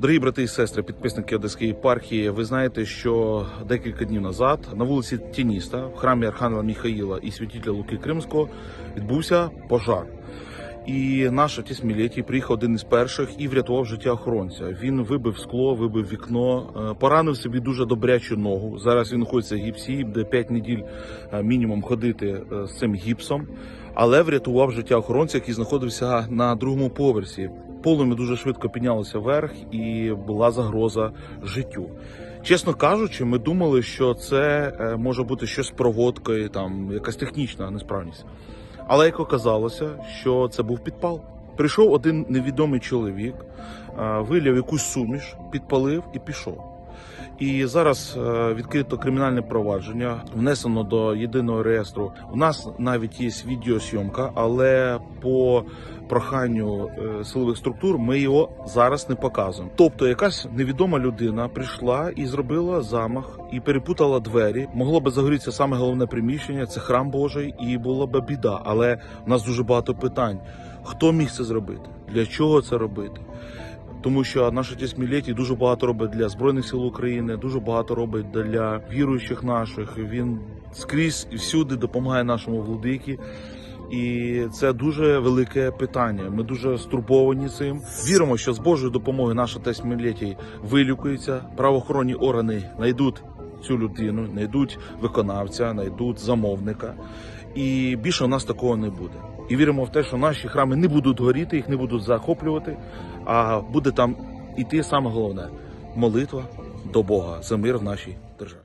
Дорогі брати і сестри, підписники Одеської єпархії, ви знаєте, що декілька днів назад на вулиці Тініста в храмі Архангела Міхаїла і святителя Луки Кримського відбувся пожар. І наш отець Мілетій приїхав один із перших і врятував життя охоронця. Він вибив скло, вибив вікно, е, поранив собі дуже добрячу ногу. Зараз він знаходиться в гіпсі, буде 5 неділь е, мінімум ходити е, з цим гіпсом, але врятував життя охоронця, який знаходився на другому поверсі. Полум'я дуже швидко піднялося вверх, і була загроза життю. Чесно кажучи, ми думали, що це е, може бути щось проводкою, там якась технічна несправність. Але як оказалося, що це був підпал. Прийшов один невідомий чоловік, е, виляв якусь суміш, підпалив і пішов. І зараз е, відкрито кримінальне провадження, внесено до єдиного реєстру. У нас навіть є відеосйомка, але по проханню е, силових структур ми його зараз не показуємо. Тобто, якась невідома людина прийшла і зробила замах і перепутала двері. Могло би загорітися саме головне приміщення, це храм Божий, і була би біда. Але у нас дуже багато питань: хто міг це зробити? Для чого це робити? Тому що наш отець Мілетій дуже багато робить для збройних сил України, дуже багато робить для віруючих наших. Він скрізь і всюди допомагає нашому владикі. І це дуже велике питання. Ми дуже стурбовані цим. Віримо, що з Божою допомогою наш отець Мілетій вилікується. Правоохоронні органи знайдуть цю людину, знайдуть виконавця, знайдуть замовника. І більше у нас такого не буде. І віримо в те, що наші храми не будуть горіти, їх не будуть захоплювати, а буде там іти саме головне молитва до Бога за мир в нашій державі.